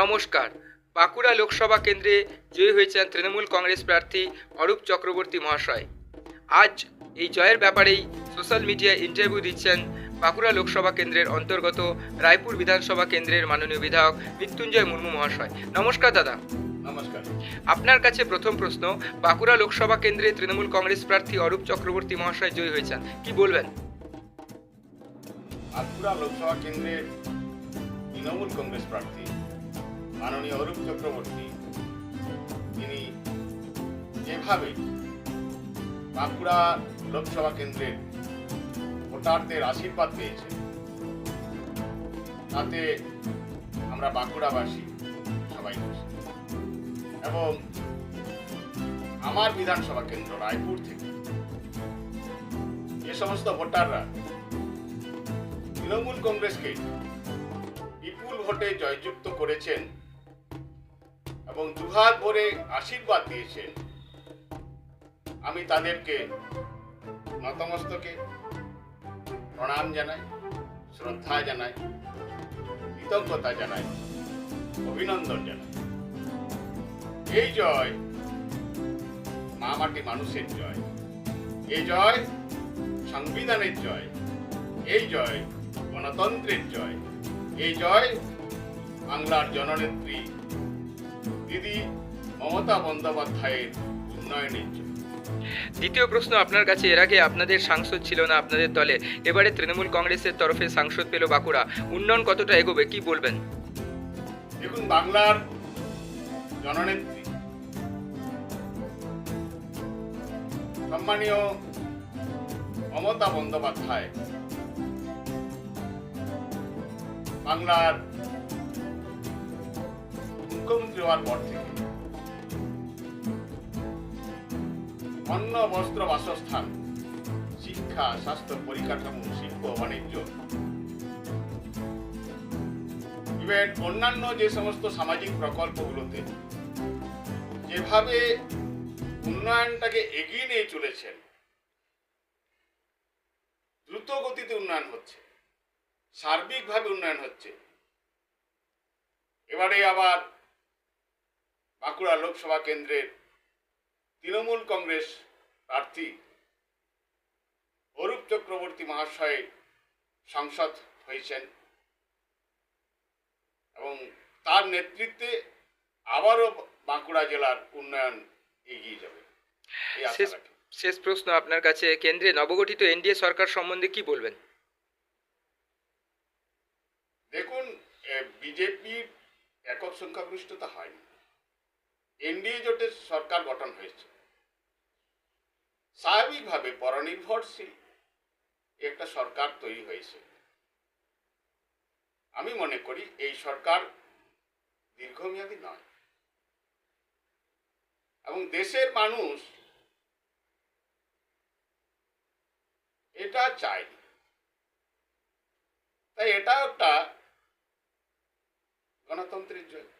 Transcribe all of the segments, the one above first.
নমস্কার। বাঁকুড়া লোকসভা কেন্দ্রে জয়ী হয়েছেন তৃণমূল কংগ্রেস প্রার্থী অরূপ চক্রবর্তী মহাশয়। আজ এই জয়ের ব্যাপারেই সোশ্যাল মিডিয়ায় ইন্টারভিউ দিচ্ছেন বাঁকুড়া লোকসভা কেন্দ্রের অন্তর্গত রায়পুর বিধানসভা কেন্দ্রের মাননীয় বিধায়ক মৃত্যুঞ্জয় মুর্মু মহাশয়। নমস্কার দাদা। নমস্কার। আপনার কাছে প্রথম প্রশ্ন বাঁকুড়া লোকসভা কেন্দ্রে তৃণমূল কংগ্রেস প্রার্থী অরূপ চক্রবর্তী মহাশয় জয়ী হয়েছেন কি বলবেন? বাঁকুড়া লোকসভা কেন্দ্রের তৃণমূল কংগ্রেস প্রার্থী মাননীয় অরূপ চক্রবর্তী তিনি যেভাবে বাঁকুড়া লোকসভা কেন্দ্রের ভোটারদের আশীর্বাদ পেয়েছে, তাতে আমরা বাঁকুড়াবাসী সবাই এবং আমার বিধানসভা কেন্দ্র রায়পুর থেকে যে সমস্ত ভোটাররা তৃণমূল কংগ্রেসকে বিপুল ভোটে জয়যুক্ত করেছেন এবং দুহাত ভরে আশীর্বাদ দিয়েছেন। আমি তাদেরকে নতমস্তকে প্রণাম জানাই, শ্রদ্ধা জানাই, কৃতজ্ঞতা জানাই, অভিনন্দন জানাই। এই জয় মা মাটি মানুষের জয়। এই জয় সংবিধানের জয়। এই জয় গণতন্ত্রের জয়। এই জয় বাংলার জননেত্রী মমতা বন্দ্যোপাধ্যায়ের উন্নয়নের জয় দ্বিতীয় প্রশ্ন আপনার কাছে এর আগে আপনাদের সাংসদ ছিল না আপনাদের দলে এবারে তৃণমূল কংগ্রেসের তরফে সাংসদ পেল বাঁকুড়া। উন্নয়ন কতটা এগোবে কি বলবেন? দেখুন বাংলার জননেত্রী সম্মানীয় মমতা বন্দ্যোপাধ্যায় বাংলার মুখ্যমন্ত্রী হওয়ার পর থেকে অন্ন, বস্ত্র, বাসস্থান, শিক্ষা, স্বাস্থ্য, পরিকাঠামো, শিল্প, বাণিজ্য। ইভেন অন্যান্য যে সমস্ত সামাজিক প্রকল্পগুলোতে যেভাবে উন্নয়নটাকে এগিয়ে নিয়ে চলেছেন দ্রুত গতিতে উন্নয়ন হচ্ছে, সার্বিকভাবে উন্নয়ন হচ্ছে। এবারে আবার বাঁকুড়া লোকসভা কেন্দ্রের তৃণমূল কংগ্রেস প্রার্থী অরূপ চক্রবর্তী মহাশয় সাংসদ হয়েছেন এবং তার নেতৃত্বে আবারও বাঁকুড়া জেলার উন্নয়ন এগিয়ে যাবে। শেষ প্রশ্ন আপনার কাছে। কেন্দ্রে নবগঠিত এনডিএ সরকার সম্বন্ধে কি বলবেন? দেখুন বিজেপির একক সংখ্যাগরিষ্ঠতা হয়নি। এনডিএ জোটের সরকার গঠন হয়েছে। স্বাভাবিকভাবে পরনির্ভরশীল একটা সরকার তৈরি হয়েছে। আমি মনে করি এই সরকার দীর্ঘমেয়াদী নয়। এবং দেশের মানুষ এটা চায়নি তাই এটা একটা গণতন্ত্রের জয়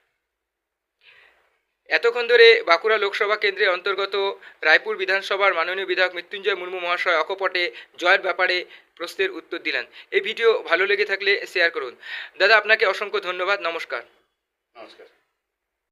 এতক্ষণ ধরে বাঁকুড়া লোকসভা কেন্দ্রের অন্তর্গত রায়পুর বিধানসভার মাননীয় বিধায়ক মৃত্যুঞ্জয় মুর্মু মহাশয় অকপটে জয়ের ব্যাপারে প্রশ্নের উত্তর দিলেন। এই ভিডিও ভালো লেগে থাকলে শেয়ার করুন। দাদা, আপনাকে অসংখ্য ধন্যবাদ। নমস্কার। নমস্কার।